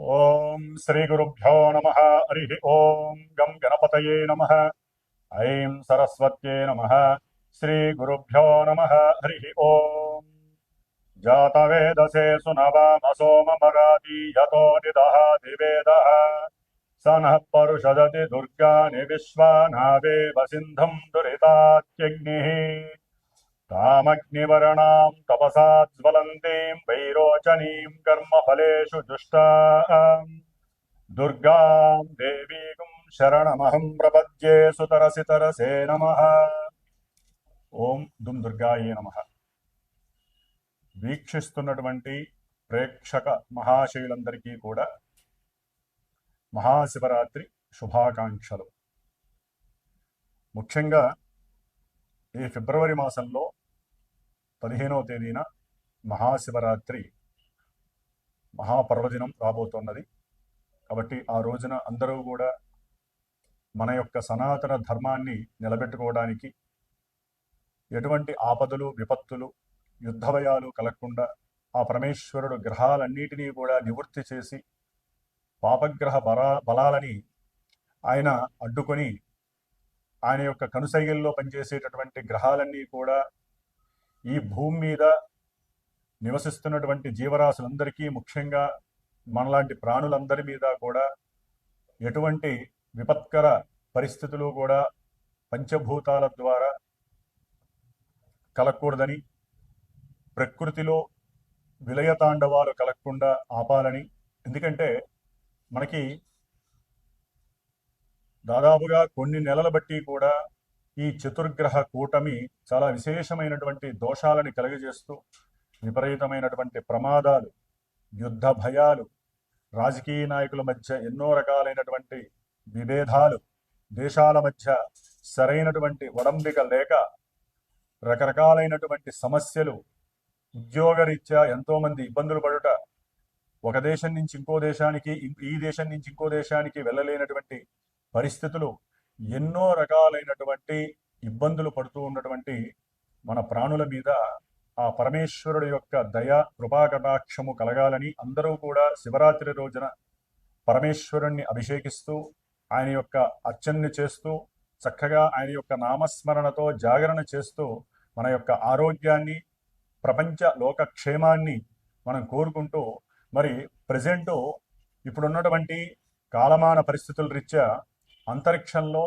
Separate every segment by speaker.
Speaker 1: ॐ श्रीगुरुभ्यो नमः, हरिः ॐ गं गणपतये नमः, ऐं सरस्वत्यै नम, श्रीगुरुभ्यो नमः, हरिः ॐ। जातवेदसे सोम निदः दिवेदः स नः दुर्गा विश्वा विश्वानावेव सिंधु दुरितात्यग्निः। तामग्निवर्णाम् तपसा ज्वलन्तीम् वैरोचनीम् कर्मफलेषु जुष्टाम् दुर्गाम् देवीकुम् शरणमहम् प्रपद्ये सुतरसि तरसे नमः ఓం దుమ్ దుర్గాయే నమ వీక్షిస్తున్నటువంటి ప్రేక్షక మహాశయులందరికీ కూడా మహాశివరాత్రి శుభాకాంక్షలు ముఖ్యంగా ఈ ఫిబ్రవరి మాసంలో పదిహేనవ తేదీన మహాశివరాత్రి మహాపర్వదినం రాబోతున్నది. కాబట్టి ఆ రోజున అందరూ కూడా మన యొక్క సనాతన ధర్మాన్ని నిలబెట్టుకోవడానికి ఎటువంటి ఆపదలు విపత్తులు యుద్ధభయాలు కలగకుండా ఆ పరమేశ్వరుడు గ్రహాలన్నిటినీ కూడా నివృత్తి చేసి పాపగ్రహ బలా బలాలని ఆయన అడ్డుకొని ఆయన యొక్క కనుసైగల్లో పనిచేసేటటువంటి గ్రహాలన్నీ కూడా ఈ భూమి మీద నివసిస్తున్నటువంటి జీవరాశులందరికీ ముఖ్యంగా మనలాంటి ప్రాణులందరి మీద కూడా ఎటువంటి విపత్కర పరిస్థితులు కూడా పంచభూతాల ద్వారా కలగకూడదని ప్రకృతిలో విలయతాండవాలు కలగకుండా ఆపాలని. ఎందుకంటే మనకి దాదాపుగా కొన్ని నెలల బట్టి కూడా ఈ చతుర్గ్రహ కూటమి చాలా విశేషమైనటువంటి దోషాలని కలుగజేస్తూ విపరీతమైనటువంటి ప్రమాదాలు యుద్ధ భయాలు రాజకీయ నాయకుల మధ్య ఎన్నో రకాలైనటువంటి విభేదాలు దేశాల మధ్య సరైనటువంటి ఒడంబిక లేక రకరకాలైనటువంటి సమస్యలు ఉద్యోగరీత్యా ఎంతో మంది ఇబ్బందులు పడుట ఒక దేశం నుంచి ఇంకో దేశానికి ఈ దేశం నుంచి ఇంకో దేశానికి వెళ్ళలేనటువంటి పరిస్థితులు ఎన్నో రకాలైనటువంటి ఇబ్బందులు పడుతూ ఉన్నటువంటి మన ప్రాణుల మీద ఆ పరమేశ్వరుడు యొక్క దయ కృపాకటాక్షము కలగాలని అందరూ కూడా శివరాత్రి రోజున పరమేశ్వరుణ్ణి అభిషేకిస్తూ ఆయన యొక్క అర్చనని చేస్తూ చక్కగా ఆయన యొక్క నామస్మరణతో జాగరణ చేస్తూ మన యొక్క ఆరోగ్యాన్ని ప్రపంచ లోకక్షేమాన్ని మనం కోరుకుంటూ మరి ప్రజెంటు ఇప్పుడున్నటువంటి కాలమాన పరిస్థితుల రీత్యా అంతరిక్షంలో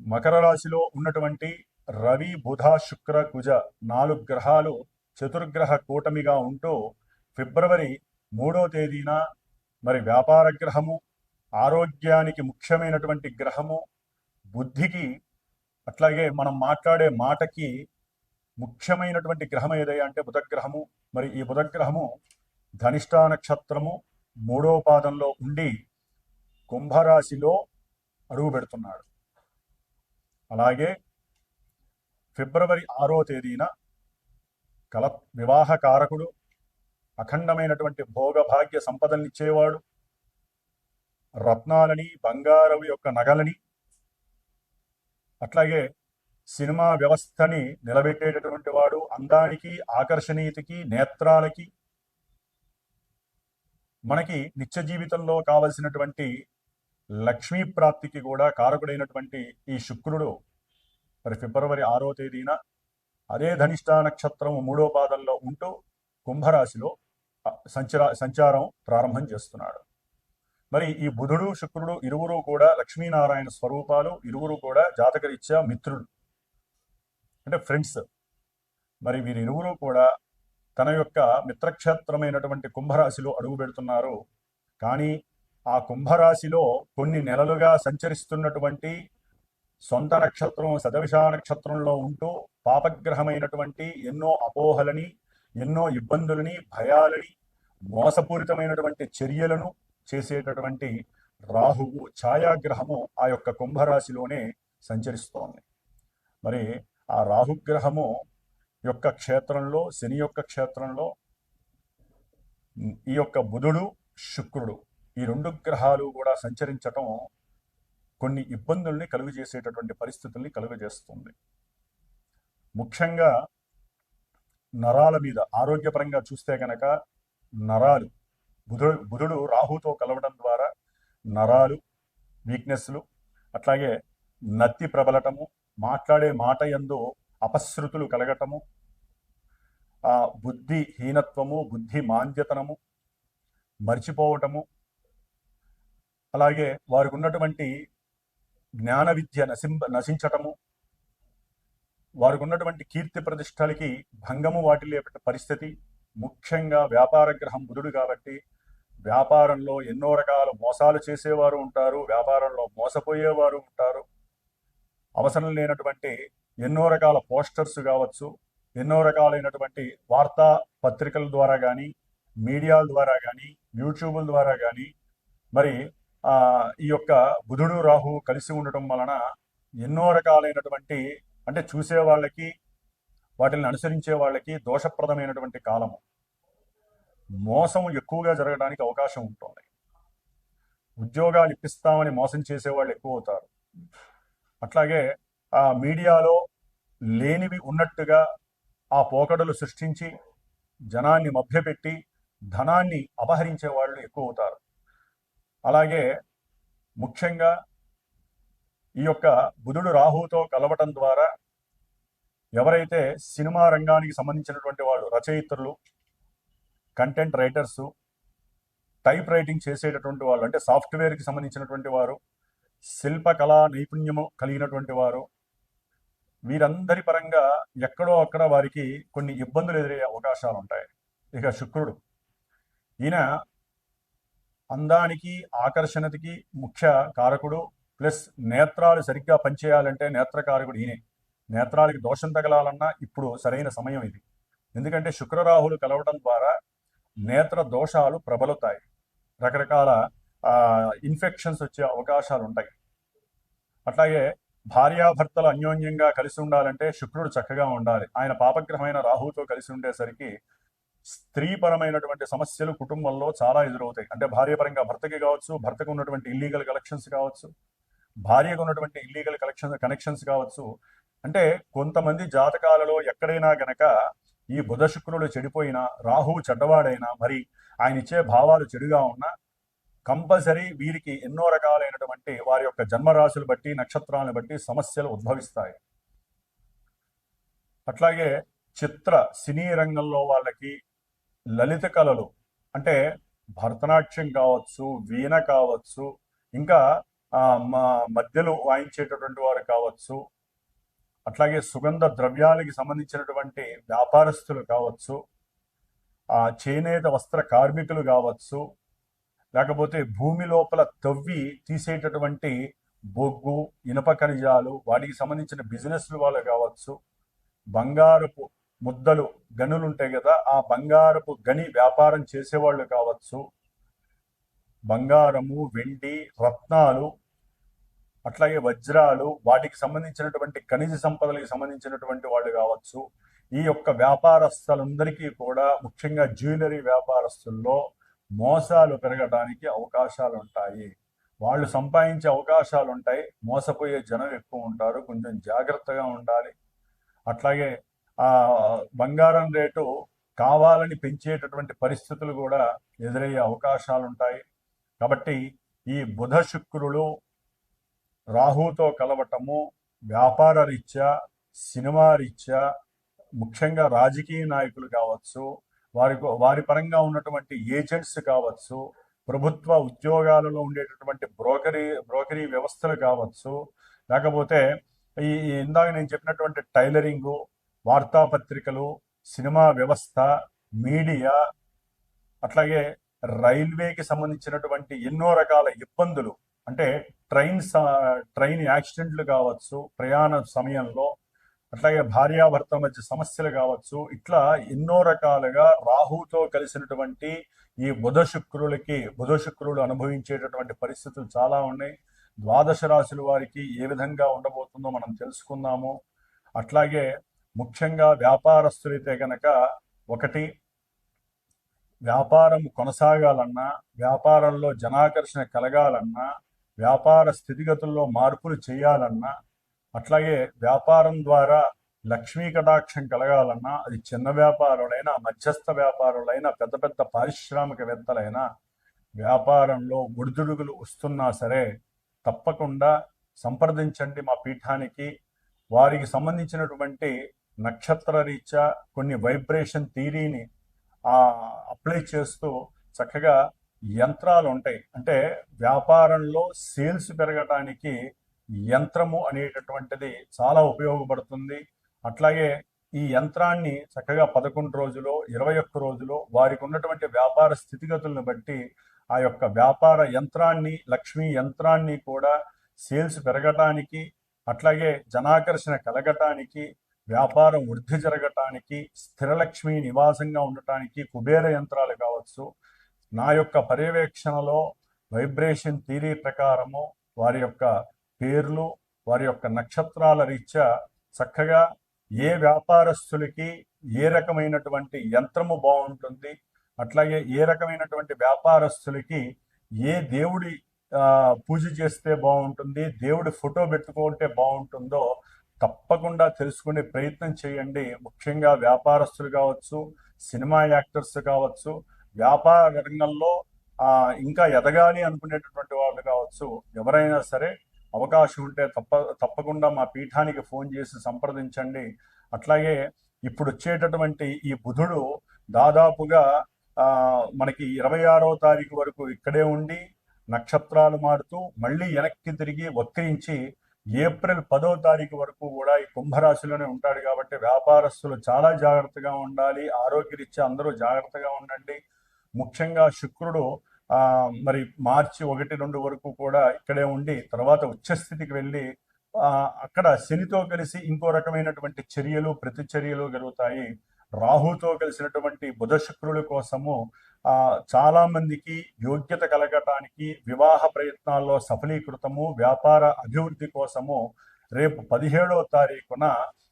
Speaker 1: మకర రాశిలో ఉన్నటువంటి రవి బుధ శుక్ర కుజ నాలుగు గ్రహాలు చతుర్గ్రహ కూటమిగా ఉంటూ ఫిబ్రవరి మూడో తేదీన మరి వ్యాపార గ్రహము ఆరోగ్యానికి ముఖ్యమైనటువంటి గ్రహము బుద్ధికి అట్లాగే మనం మాట్లాడే మాటకి ముఖ్యమైనటువంటి గ్రహం ఏదయ్యా అంటే బుధగ్రహము. మరి ఈ బుధగ్రహము ధనిష్టా నక్షత్రము మూడో పాదంలో ఉండి కుంభరాశిలో అడుగు పెడుతున్నాడు. అలాగే ఫిబ్రవరి ఆరో తేదీన కల వివాహ కారకుడు అఖండమైనటువంటి భోగభాగ్య సంపదలనిచ్చేవాడు రత్నాలని బంగారం యొక్క నగలని అట్లాగే సినిమా వ్యవస్థని నిలబెట్టేటటువంటి వాడు అందానికి ఆకర్షణీయతకి నేత్రాలకి మనకి నిత్య జీవితంలో కావలసినటువంటి లక్ష్మీ ప్రాప్తికి కూడా కారకుడైనటువంటి ఈ శుక్రుడు మరి ఫిబ్రవరి ఆరో తేదీన అదే ధనిష్టా నక్షత్రం మూడో పాదంలో ఉంటూ కుంభరాశిలో సంచరా సంచారం ప్రారంభం చేస్తున్నాడు. మరి ఈ బుధుడు శుక్రుడు ఇరువురు కూడా లక్ష్మీనారాయణ స్వరూపాలు ఇరువురు కూడా జాతకరీత్యా మిత్రుడు అంటే ఫ్రెండ్స్ మరి వీరిరువురు కూడా తన యొక్క మిత్రక్షేత్రమైనటువంటి కుంభరాశిలో అడుగు పెడుతున్నారు కానీ ఆ కుంభరాశిలో కొన్ని నెలలుగా సంచరిస్తున్నటువంటి సొంత నక్షత్రం సదవిషా నక్షత్రంలో ఉంటూ పాపగ్రహమైనటువంటి ఎన్నో అపోహలని ఎన్నో ఇబ్బందులని భయాలని మోసపూరితమైనటువంటి చర్యలను చేసేటటువంటి రాహువు ఛాయాగ్రహము ఆ యొక్క కుంభరాశిలోనే సంచరిస్తోంది. మరి ఆ రాహుగ్రహము యొక్క క్షేత్రంలో శని యొక్క క్షేత్రంలో ఈ యొక్క బుధుడు శుక్రుడు ఈ రెండు గ్రహాలు కూడా సంచరించటం కొన్ని ఇబ్బందుల్ని కలుగు చేసేటటువంటి పరిస్థితుల్ని కలుగజేస్తుంది. ముఖ్యంగా నరాల మీద ఆరోగ్యపరంగా చూస్తే కనుక నరాలు బుధుడు బుధుడు రాహుతో కలవడం ద్వారా నరాలు వీక్నెస్లు అట్లాగే నత్తి ప్రబలటము మాట్లాడే మాట యందు అపశృతులు కలగటము ఆ బుద్ధి హీనత్వము బుద్ధి మాంద్యతనము మర్చిపోవటము అలాగే వారికి ఉన్నటువంటి జ్ఞాన విద్య నశింప నశించటము వారికి ఉన్నటువంటి కీర్తి ప్రతిష్టలకి భంగము వాటిల్లే పరిస్థితి. ముఖ్యంగా వ్యాపార గ్రహం బుధుడు కాబట్టి వ్యాపారంలో ఎన్నో రకాల మోసాలు చేసేవారు ఉంటారు వ్యాపారంలో మోసపోయేవారు ఉంటారు. అవసరం లేనటువంటి ఎన్నో రకాల పోస్టర్స్ కావచ్చు ఎన్నో రకాలైనటువంటి వార్తా పత్రికల ద్వారా కానీ మీడియాల ద్వారా కానీ యూట్యూబుల ద్వారా కానీ మరి ఈ యొక్క బుధుడు రాహు కలిసి ఉండటం వలన ఎన్నో రకాలైనటువంటి అంటే చూసే వాళ్ళకి వాటిని అనుసరించే వాళ్ళకి దోషప్రదమైనటువంటి కాలము. మోసం ఎక్కువగా జరగడానికి అవకాశం ఉంటుంది. ఉద్యోగాలు ఇప్పిస్తామని మోసం చేసే వాళ్ళు ఎక్కువ అవుతారు అట్లాగే ఆ మీడియాలో లేనివి ఉన్నట్టుగా ఆ పోకడలు సృష్టించి జనాన్ని మభ్యపెట్టి ధనాన్ని అపహరించే వాళ్ళు ఎక్కువ అవుతారు అలాగే ముఖ్యంగా ఈ యొక్క బుధుడు రాహుతో కలవటం ద్వారా ఎవరైతే సినిమా రంగానికి సంబంధించినటువంటి వాళ్ళు రచయిత్రులు కంటెంట్ రైటర్స్ టైప్ రైటింగ్ చేసేటటువంటి వాళ్ళు అంటే సాఫ్ట్వేర్కి సంబంధించినటువంటి వారు శిల్పకళా నైపుణ్యము కలిగినటువంటి వారు వీరందరి పరంగా ఎక్కడో అక్కడ వారికి కొన్ని ఇబ్బందులు ఎదురయ్యే అవకాశాలు ఉంటాయి ఇక శుక్రుడు ఈయన అందానికి ఆకర్షణకి ముఖ్య కారకుడు ప్లస్ నేత్రాలు సరిగ్గా పనిచేయాలంటే నేత్రకారకుడు ఈయనే. నేత్రాలకి దోషం తగలాలన్నా ఇప్పుడు సరైన సమయం ఇది. ఎందుకంటే శుక్రరాహులు కలవడం ద్వారా నేత్ర దోషాలు ప్రబలుతాయి. రకరకాల ఇన్ఫెక్షన్స్ వచ్చే అవకాశాలు ఉంటాయి. అట్లాగే భార్యాభర్తలు అన్యోన్యంగా కలిసి ఉండాలంటే శుక్రుడు చక్కగా ఉండాలి. ఆయన పాపగ్రహమైన రాహుతో కలిసి ఉండేసరికి స్త్రీపరమైనటువంటి సమస్యలు కుటుంబంలో చాలా ఎదురవుతాయి. అంటే భార్యపరంగా భర్తకి కావచ్చు భర్తకు ఉన్నటువంటి ఇల్లీగల్ కలెక్షన్స్ కావచ్చు భార్యకు ఉన్నటువంటి ఇల్లీగల్ కలెక్షన్ కనెక్షన్స్ కావచ్చు. అంటే కొంతమంది జాతకాలలో ఎక్కడైనా గనక ఈ బుధ శుక్రుడు చెడిపోయినా రాహువు చెడ్డవాడైనా మరి ఆయన ఇచ్చే భావాలు చెడుగా ఉన్నా కంపల్సరీ వీరికి ఎన్నో రకాలైనటువంటి వారి యొక్క జన్మరాశులు బట్టి నక్షత్రాలను బట్టి సమస్యలు ఉద్భవిస్తాయి. అట్లాగే చిత్ర సినీ రంగంలో వాళ్ళకి లలిత కళలు. అంటే భరతనాట్యం కావచ్చు వీణ కావచ్చు ఇంకా ఆ, మా మధ్యలో వాయించేటటువంటి వారు కావచ్చు అట్లాగే సుగంధ ద్రవ్యాలకి సంబంధించినటువంటి వ్యాపారస్తులు కావచ్చు ఆ చేనేత వస్త్ర కార్మికులు కావచ్చు లేకపోతే భూమి లోపల తవ్వి తీసేటటువంటి బొగ్గు ఇనప ఖనిజాలు వాటికి సంబంధించిన బిజినెస్లు వాళ్ళు కావచ్చు బంగారపు ముద్దలు గనులు ఉంటాయి కదా ఆ బంగారపు గని వ్యాపారం చేసేవాళ్ళు కావచ్చు. బంగారము వెండి రత్నాలు అట్లాగే వజ్రాలు వాటికి సంబంధించినటువంటి ఖనిజ సంపదలకు సంబంధించినటువంటి వాళ్ళు కావచ్చు. ఈ యొక్క వ్యాపారస్తులందరికీ కూడా ముఖ్యంగా జ్యువెలరీ వ్యాపారస్తుల్లో మోసాలు పెరగడానికి అవకాశాలు ఉంటాయి. వాళ్ళు సంపాదించే అవకాశాలు ఉంటాయి మోసపోయే జనం ఎక్కువ ఉంటారు. కొంచెం జాగ్రత్తగా ఉండాలి. అట్లాగే బంగారం రేటు కావాలని పెంచేటటువంటి పరిస్థితులు కూడా ఎదురయ్యే అవకాశాలు ఉంటాయి కాబట్టి ఈ బుధ శుక్రులు రాహుతో కలవటము వ్యాపార రీత్యా సినిమా రీత్యా ముఖ్యంగా రాజకీయ నాయకులు కావచ్చు వారి వారి పరంగా ఉన్నటువంటి ఏజెంట్స్ కావచ్చు ప్రభుత్వ ఉద్యోగాలలో ఉండేటటువంటి బ్రోకరీ బ్రోకరీ వ్యవస్థలు కావచ్చు లేకపోతే ఈ ఈ ఇందాక నేను చెప్పినటువంటి టైలరింగు వార్తాపత్రికలు సినిమా వ్యవస్థ మీడియా అట్లాగే రైల్వేకి సంబంధించినటువంటి ఎన్నో రకాల ఇబ్బందులు. అంటే ట్రైన్ ట్రైన్ యాక్సిడెంట్లు కావచ్చు ప్రయాణ సమయంలో అట్లాగే భార్యాభర్త మధ్య సమస్యలు కావచ్చు ఇట్లా ఎన్నో రకాలుగా రాహుతో కలిసినటువంటి ఈ బుధ శుక్రులకి బుధ శుక్రులు అనుభవించేటటువంటి పరిస్థితులు చాలా ఉన్నాయి. ద్వాదశ రాశుల వారికి ఏ విధంగా ఉండబోతుందో మనం తెలుసుకుందాము. అట్లాగే ముఖ్యంగా వ్యాపారస్తులైతే గనక ఒకటి వ్యాపారం కొనసాగాలన్నా వ్యాపారంలో జనాకర్షణ కలగాలన్నా వ్యాపార స్థితిగతుల్లో మార్పులు చేయాలన్నా అట్లాగే వ్యాపారం ద్వారా లక్ష్మీ కటాక్షం కలగాలన్నా అది చిన్న వ్యాపారులైనా మధ్యస్థ వ్యాపారులైనా పెద్ద పెద్ద పారిశ్రామికవేత్తలైనా వ్యాపారంలో ఒడిదుడుగులు వస్తున్నా సరే తప్పకుండా సంప్రదించండి మా పీఠానికి. వారికి సంబంధించినటువంటి నక్షత్ర రీత్యా కొన్ని వైబ్రేషన్ థీరీని అప్లై చేస్తూ చక్కగా యంత్రాలు ఉంటాయి. అంటే వ్యాపారంలో సేల్స్ పెరగటానికి యంత్రము అనేటటువంటిది చాలా ఉపయోగపడుతుంది. అట్లాగే ఈ యంత్రాన్ని చక్కగా పదకొండు రోజులు ఇరవై ఒక్క రోజులు వారికి ఉన్నటువంటి వ్యాపార స్థితిగతులను బట్టి ఆ యొక్క వ్యాపార యంత్రాన్ని లక్ష్మీ యంత్రాన్ని కూడా సేల్స్ పెరగటానికి అట్లాగే జనాకర్షణ కలగటానికి వ్యాపారం వృద్ధి జరగటానికి స్థిరలక్ష్మి నివాసంగా ఉండటానికి కుబేర యంత్రాలు కావచ్చు నా యొక్క పర్యవేక్షణలో వైబ్రేషన్ థీరీ ప్రకారము వారి యొక్క పేర్లు వారి యొక్క నక్షత్రాల రీత్యా చక్కగా ఏ వ్యాపారస్తులకి ఏ రకమైనటువంటి యంత్రము బాగుంటుంది అట్లాగే ఏ రకమైనటువంటి వ్యాపారస్తులకి ఏ దేవుడి పూజ చేస్తే బాగుంటుంది దేవుడి ఫోటో పెట్టుకుంటే బాగుంటుందో తప్పకుండా తెలుసుకునే ప్రయత్నం చేయండి. ముఖ్యంగా వ్యాపారస్తులు కావచ్చు సినిమా యాక్టర్స్ కావచ్చు వ్యాపార రంగంలో ఇంకా ఎదగాలి అనుకునేటటువంటి వాళ్ళు కావచ్చు ఎవరైనా సరే అవకాశం ఉంటే తప్ప తప్పకుండా మా పీఠానికి ఫోన్ చేసి సంప్రదించండి. అట్లాగే ఇప్పుడు వచ్చేటటువంటి ఈ బుధుడు దాదాపుగా మనకి ఇరవై ఆరో తారీఖు వరకు ఇక్కడే ఉండి నక్షత్రాలు మారుతూ మళ్ళీ వెనక్కి తిరిగి వక్రించి ఏప్రిల్ పదో తారీఖు వరకు కూడా ఈ కుంభరాశిలోనే ఉంటాడు కాబట్టి వ్యాపారస్తులు చాలా జాగ్రత్తగా ఉండాలి. ఆరోగ్యరీత్యా అందరూ జాగ్రత్తగా ఉండండి. ముఖ్యంగా శుక్రుడు ఆ మరి మార్చి ఒకటి రెండు వరకు కూడా ఇక్కడే ఉండి తర్వాత ఉచ్చస్థితికి వెళ్ళి ఆ అక్కడ శనితో కలిసి ఇంకో రకమైనటువంటి చర్యలు ప్రతిచర్యలు జరుగుతాయి. రాహుతో కలిసినటువంటి బుధ శుక్రుల కోసము చాలా మందికి యోగ్యత కలగటానికి వివాహ ప్రయత్నాల్లో సఫలీకృతము వ్యాపార అభివృద్ధి కోసము రేపు పదిహేడవ తారీఖున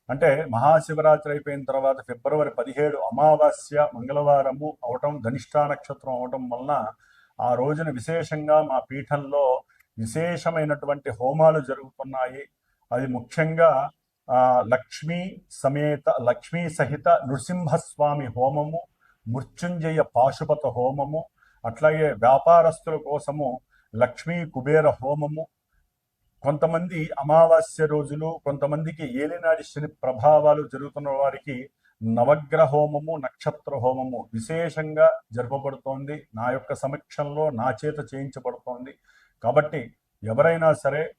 Speaker 1: అంటే మహాశివరాత్రి అయిపోయిన తర్వాత ఫిబ్రవరి పదిహేడు అమావాస్య మంగళవారము అవటం ధనిష్టా నక్షత్రం అవటం వలన ఆ రోజున విశేషంగా మా పీఠంలో విశేషమైనటువంటి హోమాలు జరుగుతున్నాయి. అది ముఖ్యంగా లక్ష్మీ సమేత లక్ష్మీ సహిత నృసింహస్వామి హోమము మృత్యుంజయ పాశుపత హోమము అట్లాగే వ్యాపారస్తుల కోసము లక్ష్మీ కుబేర హోమము. కొంతమంది అమావాస్య రోజులు కొంతమందికి ఏలినాడి శని ప్రభావాలు జరుగుతున్న వారికి నవగ్రహ హోమము నక్షత్ర హోమము విశేషంగా జరపబడుతోంది. నా యొక్క సమక్షంలో నా చేత చేయించబడుతోంది. కాబట్టి ఎవరైనా సరే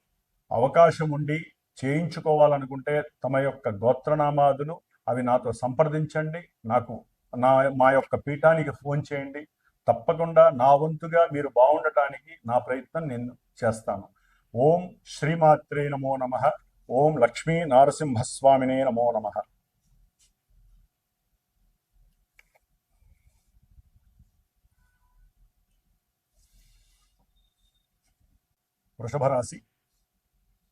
Speaker 1: అవకాశం ఉండి చేయించుకోవాలనుకుంటే తమ యొక్క గోత్రనామాదులు అవి నాతో సంప్రదించండి. నాకు నా మా యొక్క పీఠానికి ఫోన్ చేయండి. తప్పకుండా నా వంతుగా మీరు బాగుండటానికి నా ప్రయత్నం నేను చేస్తాను. ఓం శ్రీమాత్రే నమో నమ. ఓం లక్ష్మీ నారసింహస్వామినే నమో నమ. వృషభ రాశి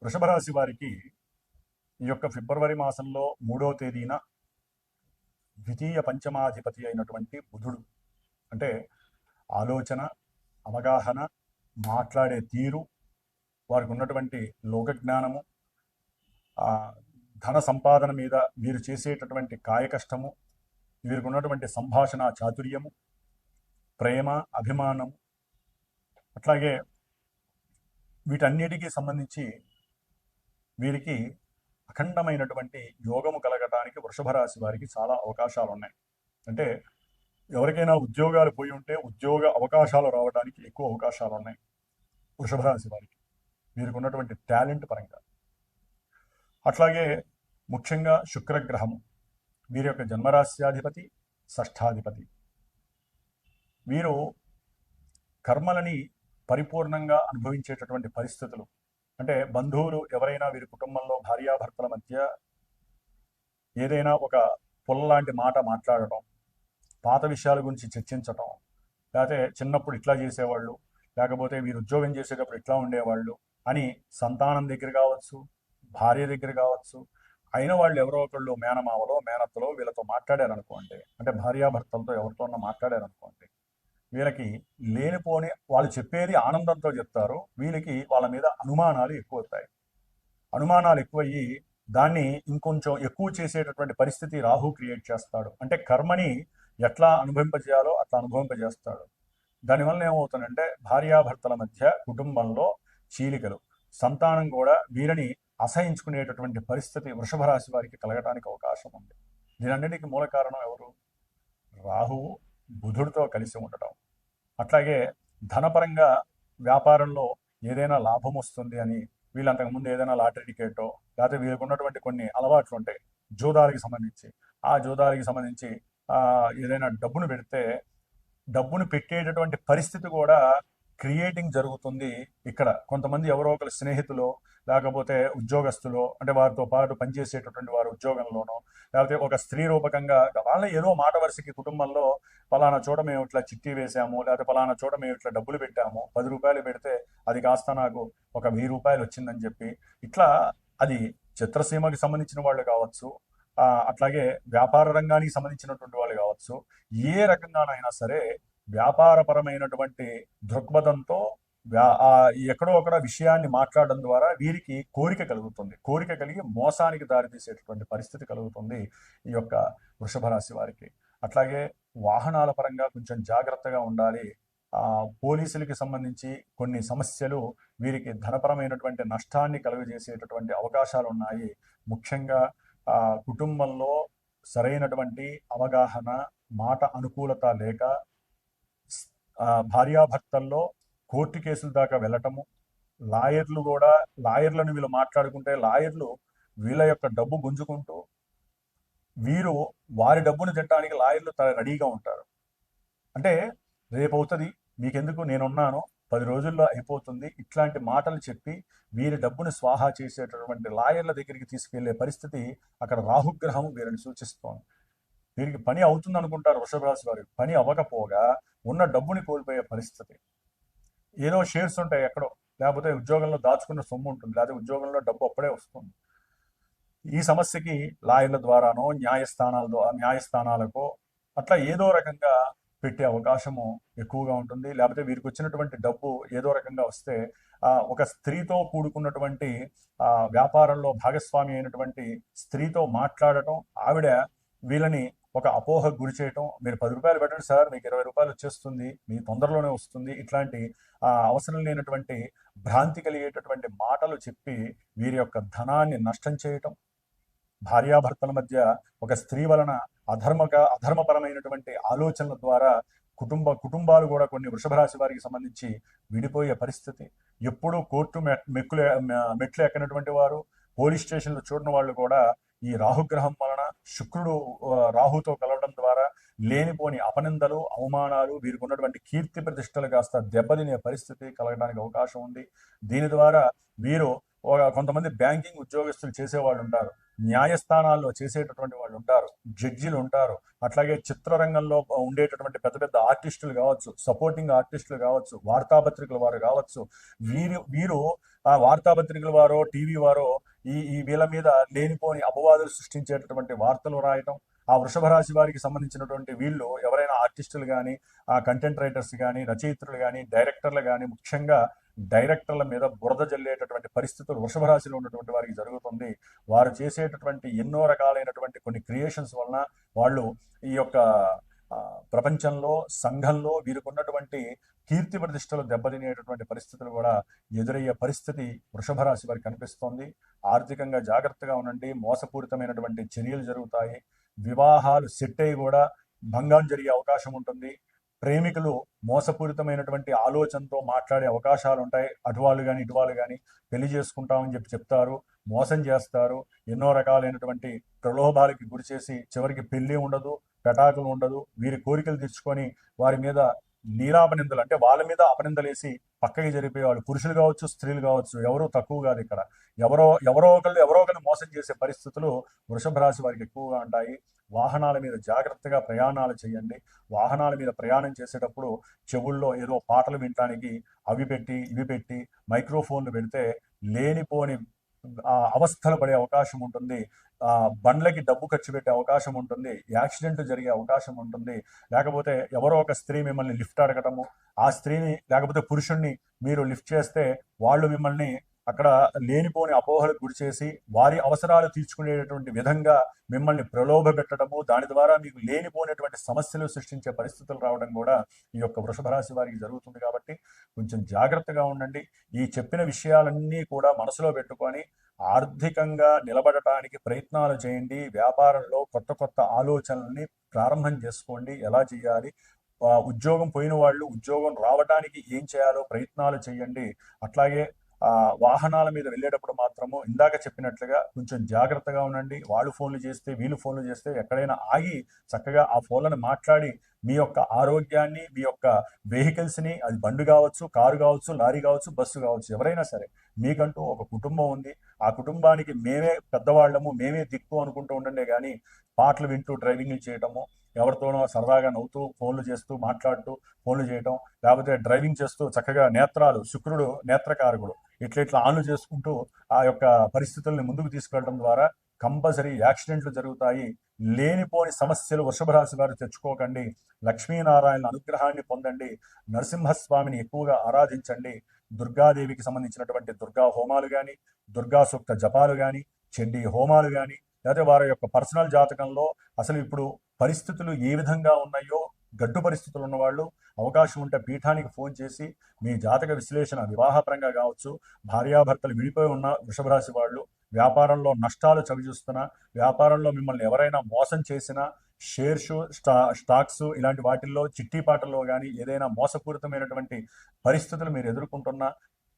Speaker 1: వృషభ రాశి వారికి ఈ యొక్క ఫిబ్రవరి మాసంలో మూడో తేదీన ద్వితీయ పంచమాధిపతి అయినటువంటి బుధుడు. అంటే ఆలోచన అవగాహన మాట్లాడే తీరు వారికి ఉన్నటువంటి లోక జ్ఞానము ధన సంపాదన మీద మీరు చేసేటటువంటి కాయ కష్టము వీరికి ఉన్నటువంటి సంభాషణ చాతుర్యము ప్రేమ అభిమానము అట్లాగే వీటన్నిటికీ సంబంధించి వీరికి అఖండమైనటువంటి యోగము కలగటానికి వృషభ రాశి వారికి చాలా అవకాశాలు ఉన్నాయి అంటే ఎవరికైనా ఉద్యోగాలు పోయి ఉంటే ఉద్యోగ అవకాశాలు రావడానికి ఎక్కువ అవకాశాలు ఉన్నాయి వృషభ రాశి వారికి. వీరికి ఉన్నటువంటి టాలెంట్ పరంగా. అట్లాగే ముఖ్యంగా శుక్రగ్రహము. వీరి యొక్క జన్మరాశ్యాధిపతి షష్ఠాధిపతి. వీరు కర్మలని పరిపూర్ణంగా అనుభవించేటటువంటి పరిస్థితులు అంటే బంధువులు ఎవరైనా వీరి కుటుంబంలో భార్యాభర్తల మధ్య ఏదైనా ఒక పుల్లలాంటి మాట మాట్లాడటం పాత విషయాల గురించి చర్చించటం లేకపోతే చిన్నప్పుడు ఇట్లా చేసేవాళ్ళు లేకపోతే వీరు ఉద్యోగం చేసేటప్పుడు ఇట్లా ఉండేవాళ్ళు అని సంతానం దగ్గర కావచ్చు భార్య దగ్గర కావచ్చు అయిన వాళ్ళు ఎవరో ఒకళ్ళు మేనమావలో మేనత్తలో వీళ్ళతో మాట్లాడారనుకోండి అంటే భార్యాభర్తలతో ఎవరితోనో మాట్లాడారనుకోండి వీళ్ళకి లేనిపోని వాళ్ళు చెప్పేది ఆనందంతో చెప్తారు. వీళ్ళకి వాళ్ళ మీద అనుమానాలు ఎక్కువ అవుతాయి అనుమానాలు ఎక్కువయ్యి దాన్ని ఇంకొంచెం ఎక్కువ చేసేటటువంటి పరిస్థితి రాహు క్రియేట్ చేస్తాడు. అంటే కర్మని ఎట్లా అనుభవింపజేయాలో అట్లా అనుభవింపజేస్తాడు. దానివల్ల ఏమవుతుందంటే భార్యాభర్తల మధ్య కుటుంబంలో చీలికలు సంతానం కూడా వీరిని అసహించుకునేటటువంటి పరిస్థితి వృషభ రాశి వారికి కలగడానికి అవకాశం ఉంది. దీనన్నిటికీ మూల కారణం ఎవరు? రాహువు బుధుడితో కలిసి ఉండటం. అట్లాగే ధనపరంగా వ్యాపారంలో ఏదైనా లాభం వస్తుంది అని వీళ్ళు ముందు ఏదైనా లాటరీ టికెటో లేకపోతే వీళ్ళకు ఉన్నటువంటి కొన్ని అలవాట్లు ఉంటాయి జోదాలకి సంబంధించి ఆ జోదాలకి సంబంధించి ఏదైనా డబ్బును పెడితే డబ్బును పెట్టేటటువంటి పరిస్థితి కూడా క్రియేటింగ్ జరుగుతుంది ఇక్కడ. కొంతమంది ఎవరో ఒకరు స్నేహితులు లేకపోతే ఉద్యోగస్తులు అంటే వారితో పాటు పనిచేసేటటువంటి వారు ఉద్యోగంలోనో లేకపోతే ఒక స్త్రీ రూపకంగా వాళ్ళ ఏదో మాట వరుసకి కుటుంబంలో పలానా చోట మేము ఇట్లా చిట్టి వేసాము లేకపోతే పలానా చోట మేము ఇట్లా డబ్బులు పెట్టాము పది రూపాయలు పెడితే అది కాస్త నాకు ఒక వెయ్యి రూపాయలు వచ్చిందని చెప్పి ఇట్లా అది చిత్రసీమకి సంబంధించిన వాళ్ళు కావచ్చు అట్లాగే వ్యాపార రంగానికి సంబంధించినటువంటి వాళ్ళు కావచ్చు ఏ రకంగానైనా సరే వ్యాపారపరమైనటువంటి దృక్పథంతో వ్యా- ఎక్కడో అక్కడ విషయాన్ని మాట్లాడడం ద్వారా వీరికి కోరిక కలుగుతుంది. కోరిక కలిగి మోసానికి దారితీసేటటువంటి పరిస్థితి కలుగుతుంది ఈ యొక్క వృషభ రాశి వారికి. అట్లాగే వాహనాల పరంగా కొంచెం జాగ్రత్తగా ఉండాలి. ఆ పోలీసులకి సంబంధించి కొన్ని సమస్యలు వీరికి ధనపరమైనటువంటి నష్టాన్ని కలుగజేసేటటువంటి అవకాశాలు ఉన్నాయి ముఖ్యంగా ఆ కుటుంబంలో సరైనటువంటి అవగాహన మాట అనుకూలత లేక భార్యాభర్తల్లో కోర్టు కేసుల దాకా వెళ్ళటము లాయర్లు కూడా లాయర్లను వీళ్ళు మాట్లాడుకుంటే లాయర్లు వీళ్ళ యొక్క డబ్బు గుంజుకుంటూ వీరు వారి డబ్బును తినడానికి లాయర్లు త- రెడీగా ఉంటారు. అంటే రేపు అవుతుంది మీకెందుకు నేనున్నాను పది రోజుల్లో అయిపోతుంది ఇట్లాంటి మాటలు చెప్పి వీరి డబ్బును స్వాహా చేసేటటువంటి లాయర్ల దగ్గరికి తీసుకెళ్ళే పరిస్థితి అక్కడ రాహుగ్రహం వీరిని సూచిస్తోంది. వీరికి పని అవుతుంది అనుకుంటారు వృషభరాశి వారికి పని అవ్వకపోగా ఉన్న డబ్బుని కోల్పోయే పరిస్థితి. ఏదో షేర్స్ ఉంటాయి ఎక్కడో లేకపోతే ఉద్యోగంలో దాచుకున్న సొమ్ము ఉంటుంది లేకపోతే ఉద్యోగంలో డబ్బు అప్పుడే వస్తుంది. ఈ సమస్యకి లాయర్ల ద్వారానో న్యాయస్థానాల ద్వారా న్యాయస్థానాలకో అట్లా ఏదో రకంగా పెట్టే అవకాశము ఎక్కువగా ఉంటుంది. లేకపోతే వీరికి వచ్చినటువంటి డబ్బు ఏదో రకంగా వస్తే ఆ, ఒక స్త్రీతో కూడుకున్నటువంటి ఆ, వ్యాపారంలో భాగస్వామి అయినటువంటి స్త్రీతో మాట్లాడటం ఆవిడ వీళ్ళని ఒక అపోహకు గురి చేయటం మీరు పది రూపాయలు పెట్టండి సార్ మీకు ఇరవై రూపాయలు వచ్చేస్తుంది మీ తొందరలోనే వస్తుంది ఇట్లాంటి ఆ, అవసరం లేనటువంటి భ్రాంతి కలిగేటటువంటి మాటలు చెప్పి వీరి యొక్క ధనాన్ని నష్టం చేయటం భార్యాభర్తల మధ్య ఒక స్త్రీ వలన అధర్మక అధర్మపరమైనటువంటి ఆలోచనల ద్వారా కుటుంబ కుటుంబాలు కూడా కొన్ని వృషభ రాశి వారికి సంబంధించి విడిపోయే పరిస్థితి. ఎప్పుడూ కోర్టు మె- మెక్కులు మెట్లు ఎక్కనటువంటి వారు పోలీస్ స్టేషన్లు చూడని వాళ్ళు కూడా ఈ రాహుగ్రహం వలన శుక్రుడు రాహుతో కలవడం ద్వారా లేనిపోని అపనిందలు అవమానాలు వీరికి ఉన్నటువంటి కీర్తి ప్రతిష్టలు కాస్త దెబ్బతినే పరిస్థితి కలగడానికి అవకాశం ఉంది. దీని ద్వారా వీరు కొంతమంది బ్యాంకింగ్ ఉద్యోగస్తులు చేసేవాళ్ళు ఉంటారు. న్యాయస్థానాల్లో చేసేటటువంటి వాళ్ళు ఉంటారు. జడ్జిలు ఉంటారు. అట్లాగే చిత్రరంగంలో ఉండేటటువంటి పెద్ద పెద్ద ఆర్టిస్టులు కావచ్చు సపోర్టింగ్ ఆర్టిస్టులు కావచ్చు వార్తాపత్రికల వారు కావచ్చు వీరు వీరు ఆ వార్తాపత్రికల వారో టీవీ వారో ఈ ఈ వీళ్ళ మీద లేనిపోని అపవాదులు సృష్టించేటటువంటి వార్తలు రాయటం ఆ వృషభ రాశి వారికి సంబంధించినటువంటి వీళ్ళు ఎవరైనా ఆర్టిస్టులు కానీ ఆ కంటెంట్ రైటర్స్ కానీ రచయిత్రులు కానీ డైరెక్టర్లు కానీ ముఖ్యంగా డైరెక్టర్ల మీద బురద జల్లేటటువంటి పరిస్థితులు వృషభ రాశిలో ఉన్నటువంటి వారికి జరుగుతుంది. వారు చేసేటటువంటి ఎన్నో రకాలైనటువంటి కొన్ని క్రియేషన్స్ వలన వాళ్ళు ఈ యొక్క ప్రపంచంలో సంఘంలో వీరికి ఉన్నటువంటి కీర్తి ప్రతిష్టలు దెబ్బతినేటటువంటి పరిస్థితులు కూడా ఎదురయ్యే పరిస్థితి వృషభ రాశి వారికి కనిపిస్తోంది ఆర్థికంగా జాగ్రత్తగా ఉండండి. మోసపూరితమైనటువంటి చర్యలు జరుగుతాయి. వివాహాలు సెట్ అయ్యి కూడా భంగం జరిగే అవకాశం ఉంటుంది. ప్రేమికులు మోసపూరితమైనటువంటి ఆలోచనతో మాట్లాడే అవకాశాలు ఉంటాయి. అటువాళ్ళు కానీ ఇటువాళ్ళు కానీ పెళ్ళి చేసుకుంటామని చెప్పి చెప్తారు. మోసం చేస్తారు. ఎన్నో రకాలైనటువంటి ప్రలోభాలకి గురి చేసి చివరికి పెళ్ళి ఉండదు. పెటాకులు ఉండదు. వీరి కోరికలు తెచ్చుకొని వారి మీద నీలాపనిందలు అంటే వాళ్ళ మీద అపనిందలేసి పక్కకి జరిపేవాళ్ళు పురుషులు కావచ్చు స్త్రీలు కావచ్చు ఎవరో తక్కువ కాదు ఇక్కడ. ఎవరో ఎవరో ఒకళ్ళు ఎవరో ఒకరిని మోసం చేసే పరిస్థితులు వృషభ రాశి వారికి ఎక్కువగా ఉంటాయి. వాహనాల మీద జాగ్రత్తగా ప్రయాణాలు చేయండి. వాహనాల మీద ప్రయాణం చేసేటప్పుడు చెవుల్లో ఏదో పాటలు వినటానికి అవి పెట్టి ఇవి పెట్టి మైక్రోఫోన్లు పెడితే లేనిపోని అవస్థలు పడే అవకాశం ఉంటుంది. ఆ, బండ్లకి డబ్బు ఖర్చు పెట్టే అవకాశం ఉంటుంది. యాక్సిడెంట్ జరిగే అవకాశం ఉంటుంది. లేకపోతే ఎవరో ఒక స్త్రీ మిమ్మల్ని లిఫ్ట్ అడగటము ఆ స్త్రీని లేకపోతే పురుషుణ్ణి మీరు లిఫ్ట్ చేస్తే వాళ్ళు మిమ్మల్ని అక్కడ లేనిపోని అపోహలకు గురి చేసి వారి అవసరాలు తీర్చుకునేటటువంటి విధంగా మిమ్మల్ని ప్రలోభ పెట్టడము దాని ద్వారా మీకు లేనిపోయినటువంటి సమస్యలు సృష్టించే పరిస్థితులు రావడం కూడా ఈ యొక్క వృషభ రాశి వారికి జరుగుతుంది కాబట్టి కొంచెం జాగ్రత్తగా ఉండండి. ఈ చెప్పిన విషయాలన్నీ కూడా మనసులో పెట్టుకొని ఆర్థికంగా నిలబడటానికి ప్రయత్నాలు చేయండి. వ్యాపారంలో కొత్త కొత్త ఆలోచనల్ని ప్రారంభం చేసుకోండి. ఎలా చేయాలి? ఉద్యోగం పోయిన వాళ్ళు ఉద్యోగం రావడానికి ఏం చేయాలో ప్రయత్నాలు చేయండి. అట్లాగే వాహనాల మీద వెళ్ళేటప్పుడు మాత్రము ఇందాక చెప్పినట్లుగా కొంచెం జాగ్రత్తగా ఉండండి. వాళ్ళు ఫోన్లు చేస్తే వీళ్ళు ఫోన్లు చేస్తే ఎక్కడైనా ఆగి చక్కగా ఆ ఫోన్లను మాట్లాడి మీ యొక్క ఆరోగ్యాన్ని మీ యొక్క వెహికల్స్ని అది బండి కావచ్చు కారు కావచ్చు లారీ కావచ్చు బస్సు కావచ్చు ఎవరైనా సరే మీకంటూ ఒక కుటుంబం ఉంది. ఆ కుటుంబానికి మేమే పెద్దవాళ్ళము మేమే దిక్కు అనుకుంటూ ఉండండి కానీ పాటలు వింటూ డ్రైవింగ్లు చేయటము ఎవరితోనో సరదాగా నవ్వుతూ ఫోన్లు చేస్తూ మాట్లాడుతూ ఫోన్లు చేయటం లేకపోతే డ్రైవింగ్ చేస్తూ చక్కగా నేత్రాలు శుక్రుడు నేత్రకారకుడు ఇట్లా ఇట్లా ఆన్లు చేసుకుంటూ ఆ యొక్క పరిస్థితుల్ని ముందుకు తీసుకెళ్ళడం ద్వారా కంపల్సరీ యాక్సిడెంట్లు జరుగుతాయి. లేనిపోని సమస్యలు వృషభరాశి గారు వారు తెచ్చుకోకండి. లక్ష్మీనారాయణ అనుగ్రహాన్ని పొందండి. నరసింహస్వామిని ఎక్కువగా ఆరాధించండి. దుర్గాదేవికి సంబంధించినటువంటి దుర్గా హోమాలు కానీ దుర్గా సూక్త జపాలు కానీ చండీ హోమాలు కానీ లేకపోతే వారి యొక్క పర్సనల్ జాతకంలో అసలు ఇప్పుడు పరిస్థితులు ఏ విధంగా ఉన్నాయో గడ్డు పరిస్థితులు ఉన్నవాళ్ళు అవకాశం ఉంటే పీఠానికి ఫోన్ చేసి మీ జాతక విశ్లేషణ వివాహపరంగా కావచ్చు భార్యాభర్తలు విడిపోయి ఉన్న వృషభరాశి వాళ్ళు వ్యాపారంలో నష్టాలు చవిచూస్తున్నా వ్యాపారంలో మిమ్మల్ని ఎవరైనా మోసం చేసినా షేర్స్ స్టా స్టాక్స్ ఇలాంటి వాటిల్లో చిట్టి పాటల్లో కానీ ఏదైనా మోసపూరితమైనటువంటి పరిస్థితులు మీరు ఎదుర్కొంటున్నా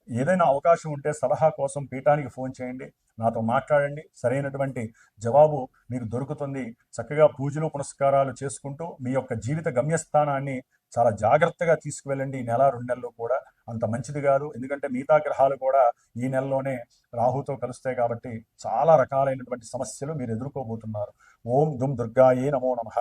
Speaker 1: ఏదైనా అవకాశం ఉంటే సలహా కోసం పీఠానికి ఫోన్ చేయండి నాతో మాట్లాడండి. సరైనటువంటి జవాబు మీకు దొరుకుతుంది. చక్కగా పూజలు పునస్కారాలు చేసుకుంటూ మీ యొక్క జీవిత గమ్యస్థానాన్ని చాలా జాగ్రత్తగా తీసుకువెళ్ళండి ఈ నెల రెండు నెలల్లో కూడా. అంత మంచిది కాదు. ఎందుకంటే మిగతా గ్రహాలు కూడా ఈ నెలలోనే రాహుతో కలుస్తాయి కాబట్టి చాలా రకాలైనటువంటి సమస్యలు మీరు ఎదుర్కోబోతున్నారు. ఓం దుమ్ దుర్గాయే నమో నమః.